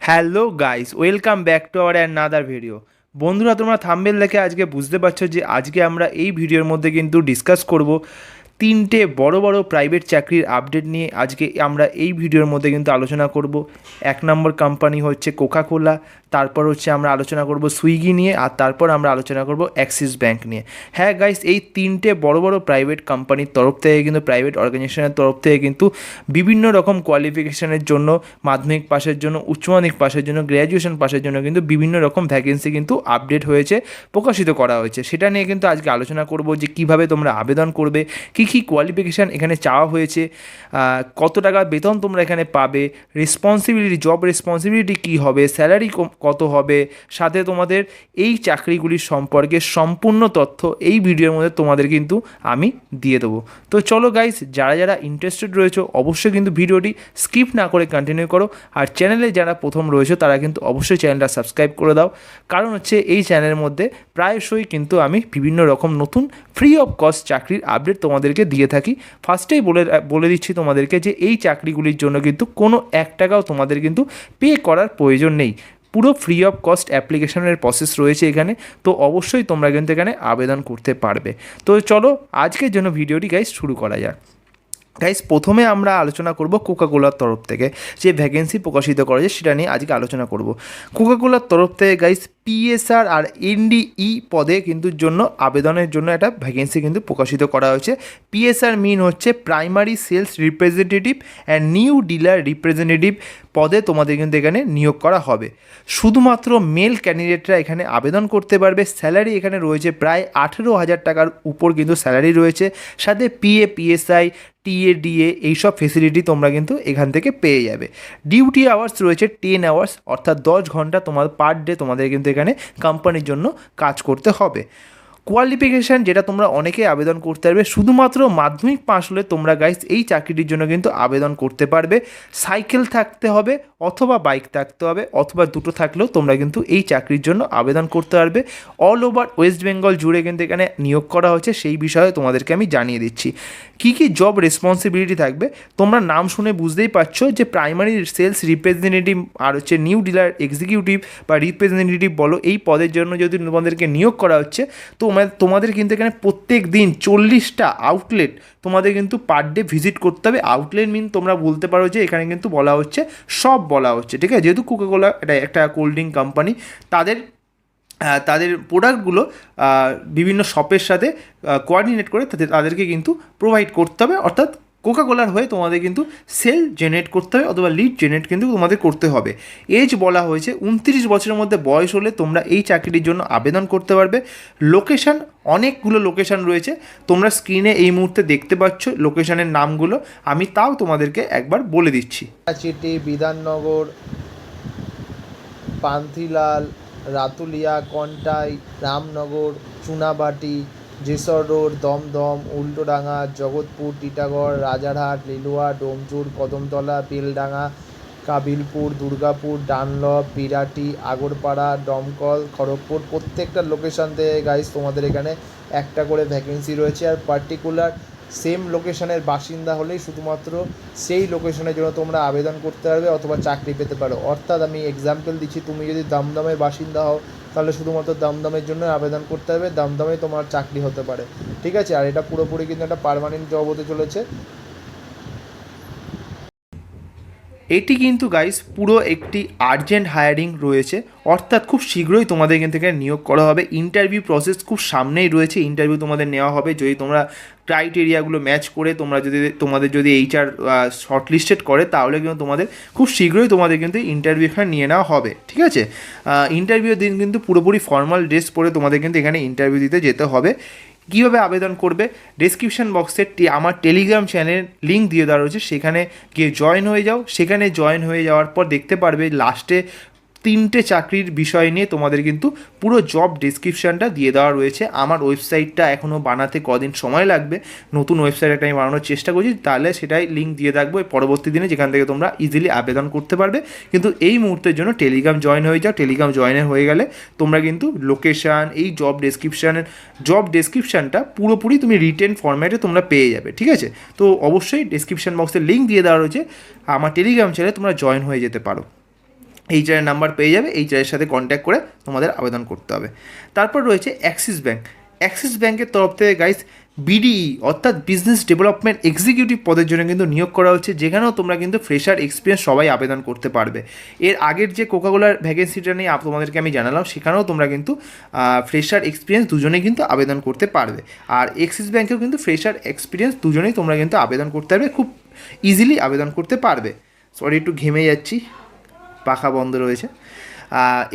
Hello guys, welcome back to our another video. বন্ধুরা, তোমরা thumbnail দেখে আজকে বুঝতে পারছ যে আজকে আমরা এই ভিডিওর মধ্যে কিন্তু ডিসকাস করব তিনটে বড় বড় প্রাইভেট চাকরির আপডেট নিয়ে আজকে আমরা এই ভিডিওর মধ্যে কিন্তু আলোচনা করব। এক নম্বর কোম্পানি হচ্ছে কোকা কোলা তারপর হচ্ছে আমরা আলোচনা করব সুইগি নিয়ে, আর তারপর আমরা আলোচনা করব অ্যাক্সিস ব্যাংক নিয়ে। হ্যাঁ গাইস এই তিনটে বড় বড় প্রাইভেট কোম্পানির তরফ থেকে কিন্তু প্রাইভেট অর্গানাইজেশনের তরফ থেকে কিন্তু বিভিন্ন রকম কোয়ালিফিকেশনের জন্য, মাধ্যমিক পাশের জন্য, উচ্চ মাধ্যমিক পাশের জন্য গ্র্যাজুয়েশন পাশের জন্য কিন্তু বিভিন্ন রকম ভ্যাকেন্সি কিন্তু আপডেট হয়েছে, প্রকাশিত করা হয়েছে। সেটা নিয়ে কিন্তু আজকে আলোচনা করব যে কীভাবে তোমরা আবেদন করবে কী কী কোয়ালিফিকেশান এখানে চাওয়া হয়েছে? কত টাকা বেতন তোমরা এখানে পাবে? রেসপন্সিবিলিটি জব রেসপন্সিবিলিটি কী হবে? স্যালারি কত হবে? সাথে তোমাদের এই চাকরিগুলির সম্পর্কে সম্পূর্ণ তথ্য এই ভিডিওর মধ্যে তোমাদের কিন্তু আমি দিয়ে দেবো। তো চলো গাইস যারা যারা ইন্টারেস্টেড রয়েছে, অবশ্যই কিন্তু ভিডিওটি স্কিপ না করে কন্টিনিউ করো। আর চ্যানেলে যারা প্রথম রয়েছে, তারা কিন্তু অবশ্যই চ্যানেলটা সাবস্ক্রাইব করে দাও। কারণ হচ্ছে এই চ্যানেলের মধ্যে প্রায়শই কিন্তু আমি বিভিন্ন রকম নতুন ফ্রি অফ কস্ট চাকরির আপডেট তোমাদেরকে দিয়ে থাকি। ফার্স্টেই বলে বলে দিচ্ছি তোমাদেরকে যে এই চাকরিগুলির জন্য কিন্তু কোনো এক টাকাও তোমাদের কিন্তু পে করার প্রয়োজন নেই। পুরো ফ্রি অফ কস্ট অ্যাপ্লিকেশনের প্রসেস রয়েছে এখানে, তো অবশ্যই তোমরা কিন্তু এখানে আবেদন করতে পারবে। তো চলো, আজকের জন্য ভিডিওটি গাইজ শুরু করা যাক। গাইস প্রথমে আমরা আলোচনা করব কোকাকোলার তরফ থেকে যে ভ্যাকেন্সি প্রকাশিত করা যায় সেটা নিয়ে আজকে আলোচনা করব। কোকাকোলার তরফ থেকে গাইস পিএসআর আর এনডিই পদে কিন্তু জন্য, আবেদনের জন্য একটা ভ্যাকেন্সি কিন্তু প্রকাশিত করা হয়েছে। পিএসআর মিন হচ্ছে primary sales representative and new dealer representative পদে তোমাদের কিন্তু এখানে নিয়োগ করা হবে। শুধুমাত্র মেল ক্যান্ডিডেটরা এখানে আবেদন করতে পারবে। স্যালারি এখানে রয়েছে প্রায় আঠেরো হাজার টাকার উপর কিন্তু স্যালারি রয়েছে। সাথে পিএ পিএসআই টিএ ডিএ এইসব ফেসিলিটি তোমরা কিন্তু এখান থেকে পেয়ে যাবে। ডিউটি আওয়ার্স রয়েছে টেন আওয়ার্স অর্থাৎ দশ ঘণ্টা তোমার পার ডে তোমাদের কিন্তু এখানে কোম্পানির জন্য কাজ করতে হবে। কোয়ালিফিকেশান যেটা তোমরা অনেকে আবেদন করতে পারবে, শুধুমাত্র মাধ্যমিক পাস হলে তোমরা গাইস এই চাকরিটির জন্য কিন্তু আবেদন করতে পারবে। সাইকেল থাকতে হবে অথবা বাইক থাকতে হবে অথবা দুটো থাকলেও তোমরা কিন্তু এই চাকরির জন্য আবেদন করতে পারবে। অল ওভার ওয়েস্ট বেঙ্গল জুড়ে কিন্তু এখানে নিয়োগ করা হচ্ছে সেই বিষয়ে তোমাদেরকে আমি জানিয়ে দিচ্ছি। কী কী জব রেসপন্সিবিলিটি থাকবে? তোমরা নাম শুনে বুঝতেই পারছ যে প্রাইমারি সেলস রিপ্রেজেন্টেটিভ আর হচ্ছে নিউ ডিলার এক্সিকিউটিভ বা রিপ্রেজেন্টেটিভ বলো, এই পদের জন্য যদি তোমাদেরকে নিয়োগ করা হচ্ছে, তো তোমাদের- তোমাদের কিন্তু এখানে প্রত্যেক দিন চল্লিশটা আউটলেট তোমাদের কিন্তু পার ডে ভিজিট করতে হবে। আউটলেট মিন তোমরা বলতে পারো যে এখানে কিন্তু বলা হচ্ছে, সব বলা হচ্ছে, ঠিক আছে? যেহেতু কোকাকোলা এটা একটা কোল্ড ড্রিঙ্ক কোম্পানি তাদের তাদের প্রোডাক্টগুলো বিভিন্ন শপের সাথে কোঅর্ডিনেট করে তাদের, তাদেরকে কিন্তু প্রোভাইড করতে হবে। অর্থাৎ কোকাকোলার হয়ে তোমাদের কিন্তু সেল জেনারেট করতে হবে অথবা লিড জেনারেট কিন্তু তোমাদের করতে হবে। এজ বলা হয়েছে উনত্রিশ বছরের মধ্যে বয়স হলে তোমরা এই চাকরিটির জন্য আবেদন করতে পারবে। লোকেশান অনেকগুলো লোকেশান রয়েছে। তোমরা স্ক্রিনে এই মুহূর্তে দেখতে পাচ্ছ লোকেশানের নামগুলো। আমি তাও তোমাদেরকে একবার বলে দিচ্ছি। চিটি বিধাননগর, পান্থিলাল, রাতুলিয়া, কন্টাই, রামনগর, চুনাবাটি যেসর রোড, দমদম, উল্টোডাঙ্গা, জগৎপুর, টিটাগড়, রাজারহাট, লিলুয়া ডোমচুর কদমতলা, বেলডাঙ্গা, কাবিলপুর, দুর্গাপুর, ডানলপ, বিরাটি, আগরপাড়া, দমকল, খড়গপুর, প্রত্যেকটা লোকেশান থেকে গাইস তোমাদের এখানে একটা করে ভ্যাকেন্সি রয়েছে আর পার্টিকুলার সেম লোকেশনের বাসিন্দা হলেই শুধুমাত্র সেই লোকেশনের জন্য তোমরা আবেদন করতে পারবে অথবা চাকরি পেতে পারো। অর্থাৎ আমি এক্সাম্পল দিচ্ছি, তুমি যদি দমদমের বাসিন্দা হও তাহলে শুধুমাত্র দামদামের জন্য আবেদন করতে হবে দামদামেই তোমার চাকরি হতে পারে। ঠিক আছে? আর এটা পুরোপুরি কিন্তু একটা পারমানেন্ট জব হতে চলেছে। এটি কিন্তু গাইস পুরো একটি আর্জেন্ট হায়ারিং রয়েছে। অর্থাৎ খুব শীঘ্রই তোমাদের এখান থেকে নিয়োগ করা হবে। ইন্টারভিউ প্রসেস খুব সামনেই রয়েছে। ইন্টারভিউ তোমাদের নেওয়া হবে। যদি তোমরা ক্রাইটেরিয়াগুলো ম্যাচ করে তোমরা যদি, তোমাদের যদি এইচআর শর্টলিস্টেড করে, তাহলে কিন্তু তোমাদের খুব শীঘ্রই তোমাদের কিন্তু ইন্টারভিউ এখানে নিয়ে নেওয়া হবে। ঠিক আছে? ইন্টারভিউ দিন কিন্তু পুরোপুরি ফর্মাল ড্রেস পরে তোমাদের কিন্তু এখানে ইন্টারভিউ দিতে যেতে হবে। কীভাবে আবেদন করবে ডেসক্রিপশন বক্সে আমার টেলিগ্রাম চ্যানেল লিঙ্ক দিয়ে দেওয়া রয়েছে, সেখানে গিয়ে জয়েন হয়ে যাও। সেখানে জয়েন হয়ে যাওয়ার পর দেখতে পারবে লাস্টে তিনটে চাকরির বিষয় নিয়ে তোমাদের কিন্তু পুরো জব ডিসক্রিপশানটা দিয়ে দেওয়া রয়েছে। আমার ওয়েবসাইটটা এখনও বানাতে কদিন সময় লাগবে। নতুন ওয়েবসাইট একটা আমি বানানোর চেষ্টা করছি, তাহলে সেটাই লিঙ্ক দিয়ে রাখব। পরবর্তী দিনে যেখান থেকে তোমরা ইজিলি আবেদন করতে পারবে। কিন্তু এই মুহূর্তের জন্য টেলিগ্রাম জয়েন হয়ে যাও। টেলিগ্রাম জয়েনের হয়ে গেলে তোমরা কিন্তু লোকেশান এই জব ডেসক্রিপশানের জব ডেসক্রিপশানটা পুরোপুরি তুমি রিটেন ফরম্যাটে তোমরা পেয়ে যাবে, ঠিক আছে? তো অবশ্যই ডেসক্রিপশান বক্সে লিঙ্ক দিয়ে দেওয়া রয়েছে। আমার টেলিগ্রাম চ্যানেলে তোমরা জয়েন হয়ে যেতে পারো। এইচআরের নাম্বার পেয়ে যাবে এইচআরের সাথে কন্ট্যাক্ট করে তোমাদের আবেদন করতে হবে। তারপর রয়েছে অ্যাক্সিস ব্যাঙ্ক অ্যাক্সিস ব্যাঙ্কের তরফ থেকে গাইস বিডিই অর্থাৎ বিজনেস ডেভেলপমেন্ট এক্সিকিউটিভ পদের জন্য কিন্তু নিয়োগ করা হচ্ছে, যেখানেও তোমরা কিন্তু ফ্রেশার এক্সপিরিয়েন্স সবাই আবেদন করতে পারবে। এর আগের যে কোকাকোলার ভ্যাকেন্সিটা নিয়ে তোমাদেরকে আমি জানালাম, সেখানেও তোমরা কিন্তু ফ্রেশার এক্সপিরিয়েন্স দুজনেই কিন্তু আবেদন করতে পারবে। আর এক্সিস ব্যাঙ্কেও কিন্তু ফ্রেশার এক্সপিরিয়েন্স দুজনেই তোমরা কিন্তু আবেদন করতে পারবে, খুব ইজিলি আবেদন করতে পারবে। সরি একটু ঘেমে যাচ্ছি। পাখা বন্ধ রয়েছে।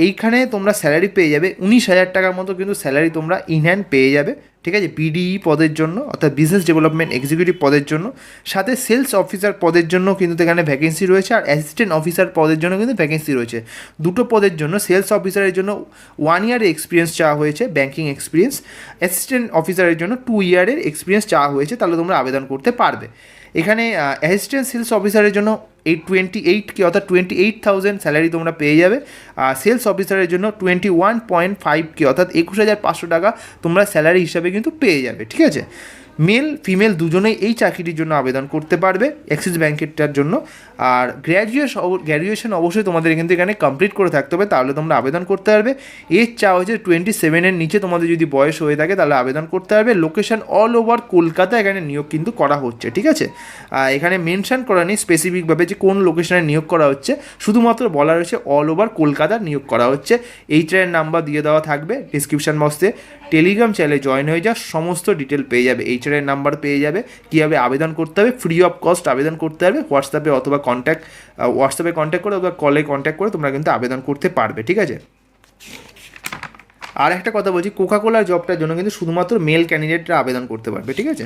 এইখানে তোমরা স্যালারি পেয়ে যাবে। উনিশ হাজার টাকার মতো কিন্তু স্যালারি তোমরা ইন হ্যান্ড পেয়ে যাবে। ঠিক আছে? বিডিই পদের জন্য, অর্থাৎ বিজনেস ডেভেলপমেন্ট এক্সিকিউটিভ পদের জন্য। সাথে সেলস অফিসার পদের জন্য কিন্তু এখানে ভ্যাকেন্সি রয়েছে আর অ্যাসিস্ট্যান্ট অফিসার পদের জন্য কিন্তু ভ্যাকেন্সি রয়েছে। দুটো পদের জন্য সেলস অফিসারের জন্য ওয়ান ইয়ারের এক্সপিরিয়েন্স চাওয়া হয়েছে ব্যাঙ্কিং এক্সপিরিয়েন্স অ্যাসিস্ট্যান্ট অফিসারের জন্য টু ইয়ারের এক্সপিরিয়েন্স চাওয়া হয়েছে, তাহলে তোমরা আবেদন করতে পারবে। এখানে অ্যাসিস্ট্যান্ট সেলস অফিসারের জন্য এই টোয়েন্টি এইট কি অর্থাৎ টোয়েন্টি এইট থাউজেন্ড স্যালারি তোমরা পেয়ে যাবে। আর সেলস অফিসারের জন্য টোয়েন্টি ওয়ান পয়েন্ট ফাইভ কি অর্থাৎ একুশ হাজার পাঁচশো টাকা তোমরা স্যালারি হিসাবে কিন্তু পেয়ে যাবে, ঠিক আছে? মেল, ফিমেল দুজনেই এই চাকরিটির জন্য আবেদন করতে পারবে অ্যাক্সিস ব্যাঙ্কেরটার জন্য। আর গ্র্যাজুয়েশন গ্র্যাজুয়েশন অবশ্যই তোমাদের কিন্তু এখানে কমপ্লিট করে থাকতে হবে, তাহলে তোমরা আবেদন করতে পারবে। এর চাওয়া হয়েছে টোয়েন্টি সেভেনের নিচে তোমাদের যদি বয়স হয়ে থাকে, তাহলে আবেদন করতে পারবে। লোকেশন অল ওভার কলকাতা এখানে নিয়োগ কিন্তু করা হচ্ছে, ঠিক আছে? এখানে মেনশন করা নেই স্পেসিফিকভাবে যে কোন লোকেশনে নিয়োগ করা হচ্ছে, শুধুমাত্র বলা রয়েছে অল ওভার কলকাতা নিয়োগ করা হচ্ছে। এইচআর নাম্বার দিয়ে দেওয়া থাকবে ডিসক্রিপশন বক্সে টেলিগ্রাম চ্যানেলে জয়েন হয়ে যা সমস্ত ডিটেল পেয়ে যাবে এইচআর নাম্বার পেয়ে যাবে। কীভাবে আবেদন করতে হবে? ফ্রি অফ কস্ট আবেদন করতে হবে হোয়াটসঅ্যাপে অথবা কন্ট্যাক্ট হোয়াটসঅ্যাপে কন্ট্যাক্ট করে অথবা কলে কন্ট্যাক্ট করে তোমরা কিন্তু আবেদন করতে পারবে, ঠিক আছে? আর একটা কথা বলছি কোকা কোলার জবটার জন্য কিন্তু শুধুমাত্র মেল ক্যান্ডিডেটরা আবেদন করতে পারবে, ঠিক আছে?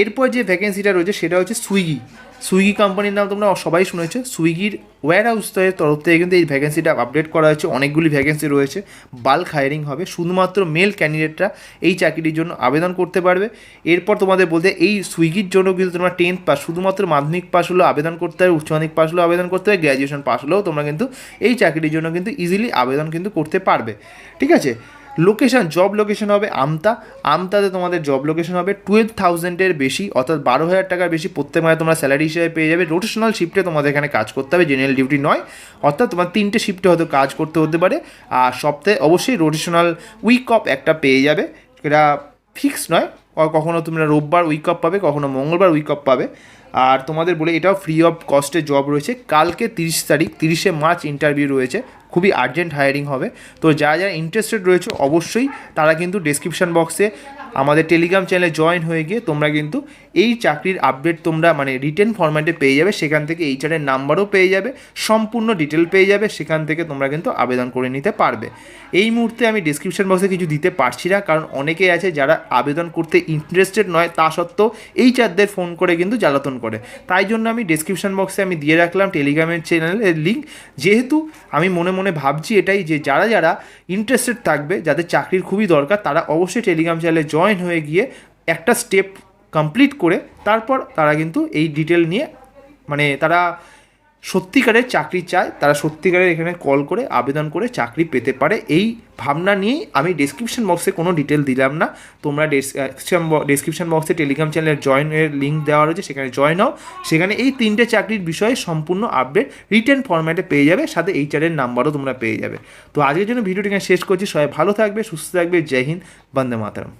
এরপর যে ভ্যাকেন্সিটা রয়েছে, সেটা হচ্ছে সুইগি সুইগি কোম্পানির নাম তোমরা সবাই শুনেছো। সুইগির ওয়্যার হাউসের তরফ থেকে কিন্তু এই ভ্যাকেন্সিটা আপডেট করা হয়েছে। অনেকগুলি ভ্যাকেন্সি রয়েছে। বাল্ক হায়ারিং হবে। শুধুমাত্র মেল ক্যান্ডিডেটরা এই চাকরিটির জন্য আবেদন করতে পারবে। এরপর তোমাদের বলতে, এই সুইগির জন্য কিন্তু তোমরা টেন্থ পাস শুধুমাত্র মাধ্যমিক পাস হলেও আবেদন করতে হবে উচ্চ মাধ্যমিক পাস হলেও আবেদন করতে হবে গ্র্যাজুয়েশন পাস হলেও তোমরা কিন্তু এই চাকরিটির জন্য কিন্তু ইজিলি আবেদন কিন্তু করতে পারবে। ঠিক আছে? লোকেশন জব লোকেশন হবে আমতা। আমতাতে তোমাদের জব লোকেশন হবে টুয়েলভ থাউজেন্ডের বেশি, অর্থাৎ বারো হাজার টাকার বেশি প্রত্যেক মাসে তোমরা স্যালারি হিসেবে পেয়ে যাবে। রোটেশনাল শিফটে তোমাদের এখানে কাজ করতে হবে জেনারেল ডিউটি নয়। অর্থাৎ তোমার তিনটে শিফটে হয়তো কাজ করতে হতে পারে। আর সপ্তাহে অবশ্যই রোটেশনাল উইক অফ একটা পেয়ে যাবে। এটা ফিক্স নয়। ক- কখনো তোমরা রোববার উইক অফ পাবে, কখনো মঙ্গলবার উইক অফ পাবে। আর তোমাদের বলে এটাও ফ্রি অফ কস্টে জব রয়েছে। কালকে তিরিশ তারিখ, তিরিশে মার্চ ইন্টারভিউ রয়েছে। খুবই আর্জেন্ট হায়ারিং হবে। তো যারা যারা ইন্টারেস্টেড রয়েছে অবশ্যই তারা কিন্তু ডিসক্রিপশান বক্সে আমাদের টেলিগ্রাম চ্যানেলে জয়েন হয়ে গিয়ে তোমরা কিন্তু এই চাকরির আপডেট তোমরা মানে রিটেন ফরম্যাটে পেয়ে যাবে। সেখান থেকে এইচআরের নাম্বারও পেয়ে যাবে। সম্পূর্ণ ডিটেল পেয়ে যাবে। সেখান থেকে তোমরা কিন্তু আবেদন করে নিতে পারবে। এই মুহূর্তে আমি ডিসক্রিপশন বক্সে কিছু দিতে পারছি না, কারণ অনেকেই আছে যারা আবেদন করতে ইন্টারেস্টেড নয়, তা সত্ত্বেও এই চারদের ফোন করে কিন্তু জ্বালাতন করে। তাই জন্য আমি ডিসক্রিপশন বক্সে আমি দিয়ে রাখলাম টেলিগ্রামের চ্যানেলের লিঙ্ক যেহেতু আমি মনে মনে ভাবছি এটাই যে যারা যারা ইন্টারেস্টেড থাকবে, যাদের চাকরির খুবই দরকার, তারা অবশ্যই টেলিগ্রাম চ্যানেলে জয়েন হয়ে গিয়ে একটা স্টেপ কমপ্লিট করে তারপর তারা কিন্তু এই ডিটেল নিয়ে মানে তারা সত্যিকারের চাকরি চায়, তারা সত্যিকারের এখানে কল করে, আবেদন করে চাকরি পেতে পারে। এই ভাবনা নিয়েই আমি ডিসক্রিপশন বক্সে কোনো ডিটেল দিলাম না। তোমরা ডেসক্রিপশন বক্সে টেলিগ্রাম চ্যানেলের জয়েনের লিঙ্ক দেওয়া রয়েছে, সেখানে জয়েন হও। সেখানে এই তিনটে চাকরির বিষয়ে সম্পূর্ণ আপডেট রিটেন ফরম্যাটে পেয়ে যাবে, সাথে এইচআরের নাম্বারও তোমরা পেয়ে যাবে। তো আজকের জন্য ভিডিওটি এখানে শেষ করছি। সবাই ভালো থাকবে, সুস্থ থাকবে। জয় হিন্দ, বন্দে মাতারম।